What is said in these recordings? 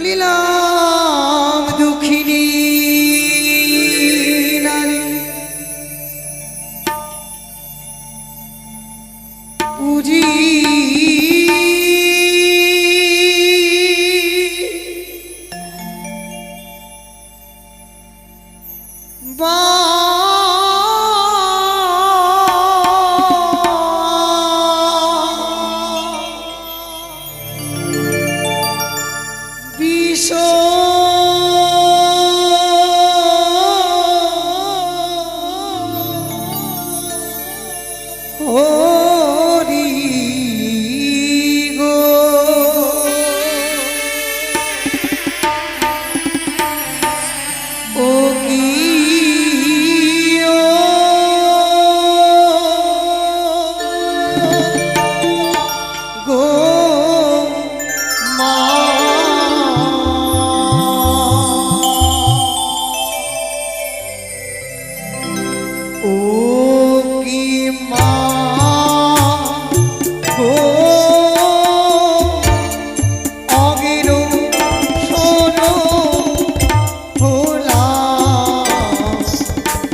Lila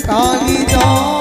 Kali দহে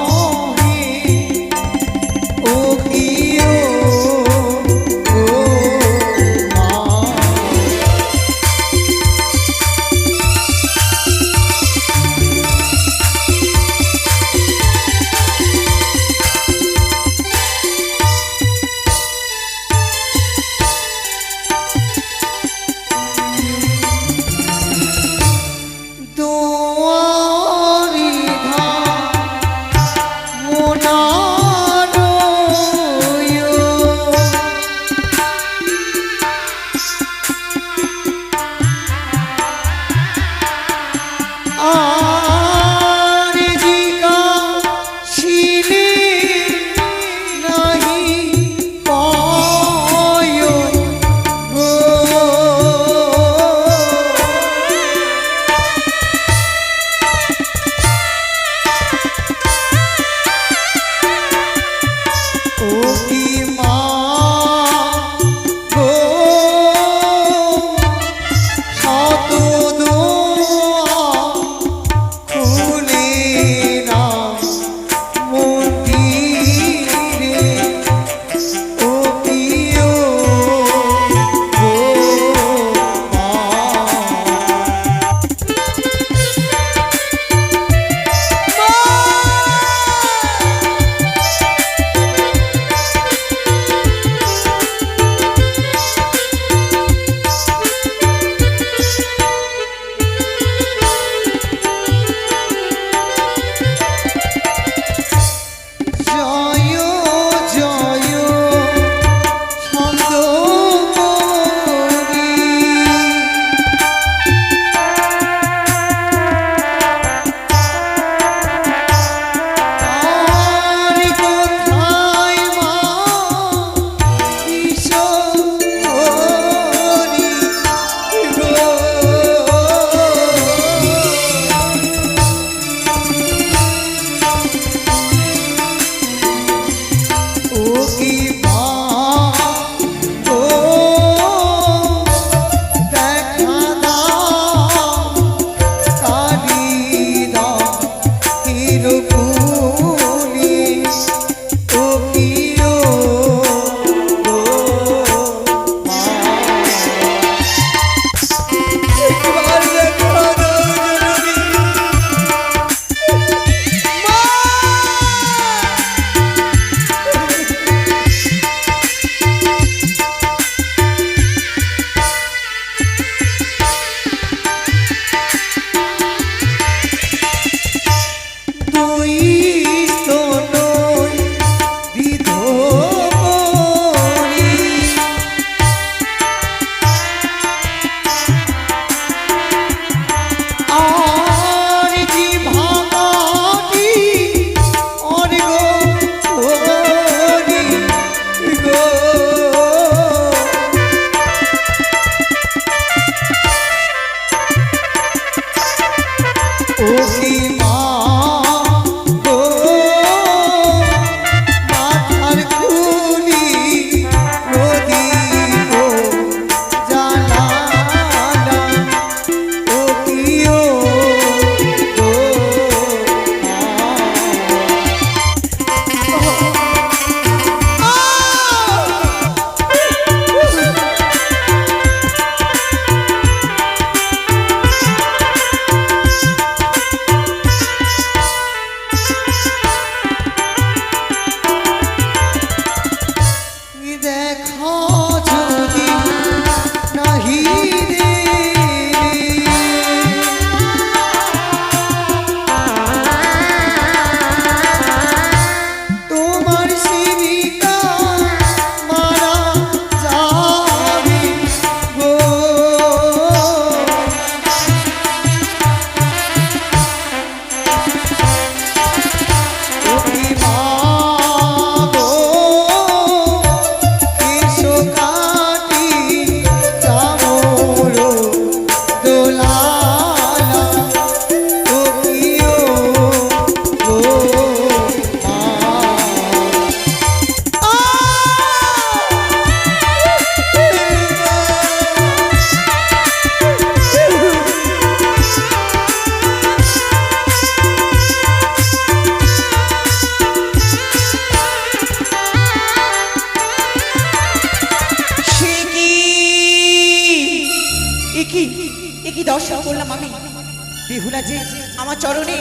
চরণে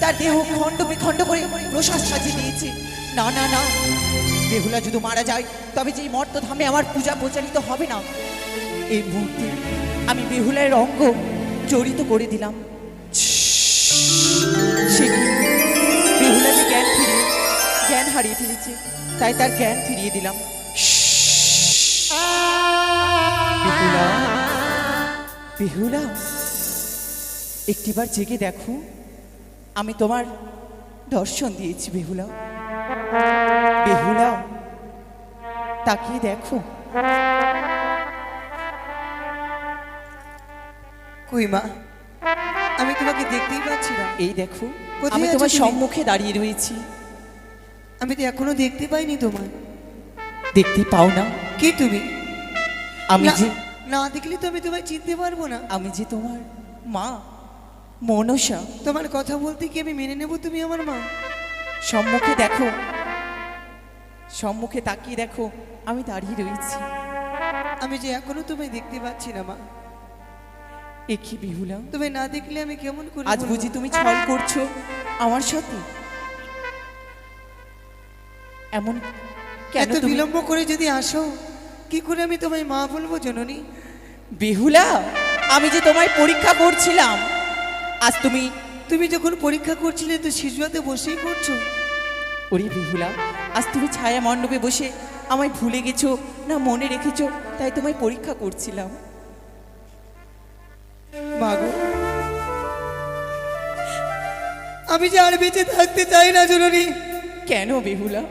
তার দেহ খণ্ড বিখণ্ড করে প্রসাদ সাজিয়ে দিয়েছে। না না না। বেহুলা যদি মারা যায়, তবে যে মর্তধামে আমার পূজা প্রচারিত হবে না, এই মুহূর্তে আমি বেহুলার অঙ্গ জড়িত করে দিলাম? বেহুলা যে জ্ঞান ফিরিয়ে জ্ঞান হারিয়ে ফেলেছে, তাই তার জ্ঞান ফিরিয়ে দিলাম। বেহুলা, একটিবার জেগে দেখো। আমি তোমার দর্শন দিয়েছি বেহুলা। বেহুলা তাকিয়ে দেখো। কই মা আমি তোমাকে দেখতেই পাচ্ছি না। এই দেখো আমি তোমার সম্মুখে দাঁড়িয়ে রয়েছি। আমি তো এখনও দেখতে পাইনি তোমার। দেখতে পাও না। কে তুমি? আমি যে না দেখলে তো আমি তোমায় চিনতে পারব না। আমি যে তোমার মা। মনসা তোমার কথা বলতে কি আমি মেনে নেব তুমি আমার মা? সম্মুখে দেখো। সম্মুখে তাকিয়ে দেখো আমি দাঁড়িয়ে রয়েছি। আমি যে এখনও তোমায় দেখতে পাচ্ছি না মা। একই বিহুলা? তুমি না দেখলে আমি কেমন করে আজ বুঝি তুমি ছল করছ আমার সাথে এমন এত বিলম্ব করে যদি আসো কি করে আমি তোমায় মা বলব জননী? বিহুলা আমি যে তোমায় পরীক্ষা করছিলাম আজ তুমি তুমি যখন পরীক্ষা করছিলে তো শিশুয়াতে বসেই করছ ওরে বিহুলা আজ তুমি ছায়া মণ্ডপে বসে আমায় ভুলে গেছো না মনে রেখেছো তাই তোমায় পরীক্ষা করছিলাম। আমি যে আর বেঁচে থাকতে চাই না জরুরি কেন বেহুলা?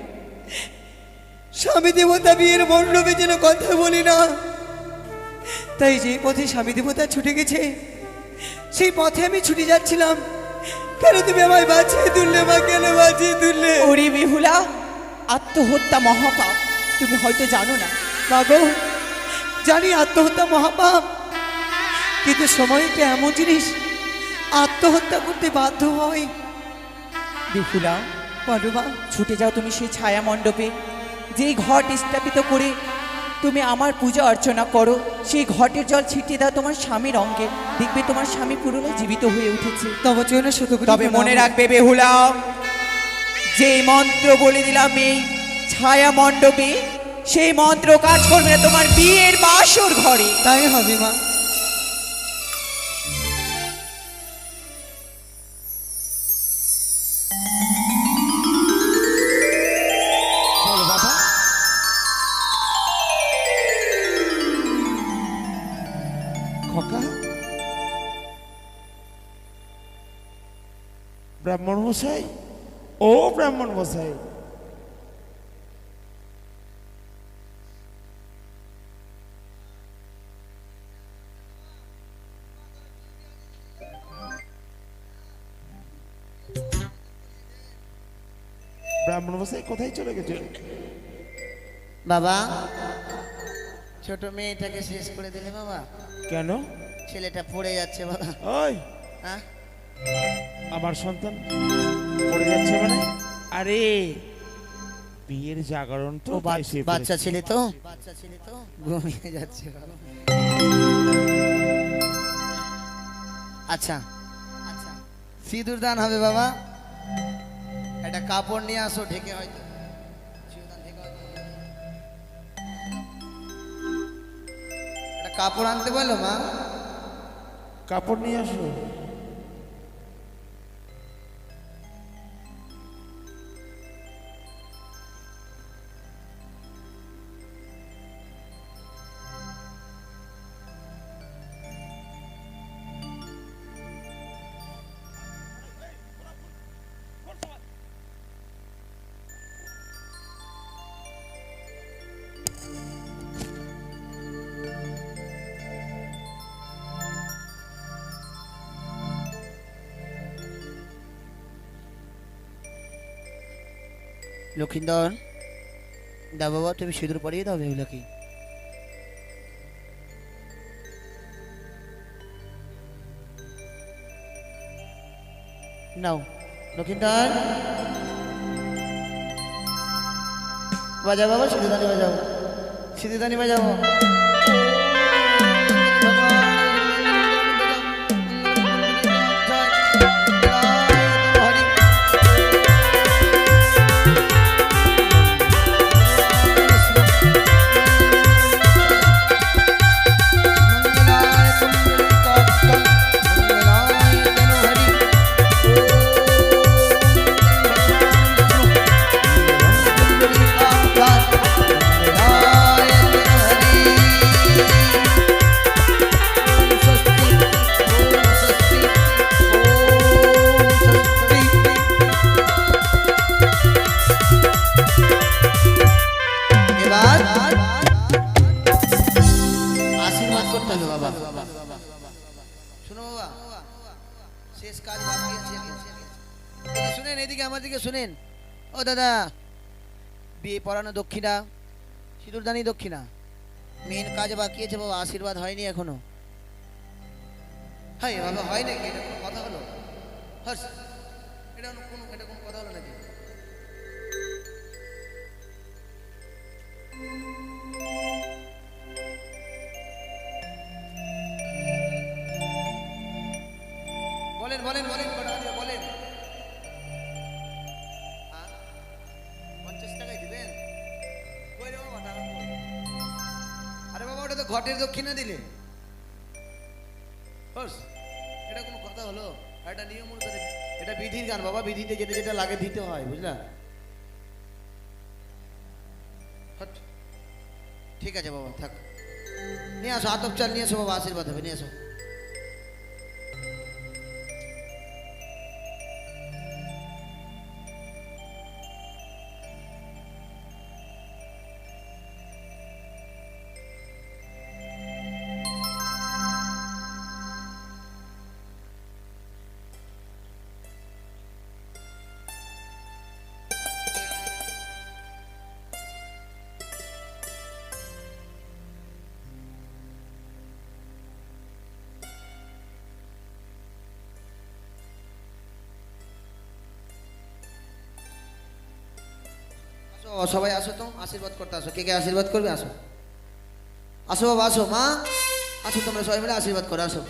স্বামী দেবতা বিয়ের মণ্ডপে যেন কথা বলি না। তাই যে পথে স্বামী দেবতা ছুটে গেছে সেই পথে আমি ছুটে যাচ্ছিলাম। কেন তুমি আমায় বাঁচিয়ে তুললে মা কেন বাঁচিয়ে তুললে? ওরে বেহুলা আত্মহত্যা মহাপাপ। তুমি হয়তো জানো না। মা গো জানি আত্মহত্যা মহাপাপ। কিন্তু সময়টা এমন জিনিস আত্মহত্যা করতে বাধ্য হয়। বেহুলা বলো ছুটে যাও তুমি সেই ছায়া মণ্ডপে যেই ঘট স্থাপিত করে তুমি আমার পূজা অর্চনা করো। সেই ঘটের জল ছিটিয়ে দাও তোমার স্বামীর অঙ্গে। দেখবে তোমার স্বামী পুরনো জীবিত হয়ে উঠেছে। তবে শত তবে মনে রাখবে বেহুলা যে মন্ত্র বলে দিলাম এই ছায়া মণ্ডপে সেই মন্ত্র কাজ করবে না তোমার বিয়ের বাসর ঘরে। তাই হবে মা। মশাই ও ব্রাহ্মণ মশাই ব্রাহ্মণ মশাই কোথায় চলে গেছে? বাবা ছোট মেয়েটাকে শেষ করে দিলে বাবা। কেন? ছেলেটা পড়ে যাচ্ছে বাবা। ওই হ্যাঁ? আমার সন্তান পড়ে যাচ্ছে মানে? আরে বিয়ের জাগরণ তো বাচ্চা ছেলে তো? বাচ্চা ছেলে তো? ঘুমিয়ে যাচ্ছে আচ্ছা। আচ্ছা। সিঁদুর দান হবে বাবা। একটা কাপড় নিয়ে আসো ঢেকে হয়তো। কাপড় আনতে বলো মা। কাপড় নিয়ে আসো। লক্ষিন্দর, দা বাবা, তুমি সিঁদুর পরিয়ে দাও বেহুলাকে। নাও, লক্ষিন্দর। বাজাও বাবা, সিঁদুরদানি বাজাও। সিঁদুরদানি বাজাও। পড়ানো দক্ষিণা, সিঁদুরদানি দক্ষিণা। মেন কাজ বাকি আছে, বাবা, আশীর্বাদ হয়নি এখনও। হয় কোনো কথা হলো? এটা কোনো এটা কোনো কথা হলো নাকি? বলেন বলেন বলেন। ঘটের দক্ষিণে দিলে। এটা কোনো কথা হলো? এটা নিয়ম অনুসারে, এটা বিধির গান, বাবা, বিধিতে যেটা যেটা লাগে, দিতে হয়, বুঝলা? ঠিক আছে বাবা, থাক। নিয়ে আসো আতপ চাল নিয়ে এসো বাবা, আশীর্বাদ হবে, নিয়ে এসো। আসো, সবাই আসো তো, আশীর্বাদ করতে আসো। কে কে আশীর্বাদ করবে? আসো। আসো বাবা, আসো, মা। আসো তোমরা সবাই মিলে আশীর্বাদ করো আসো।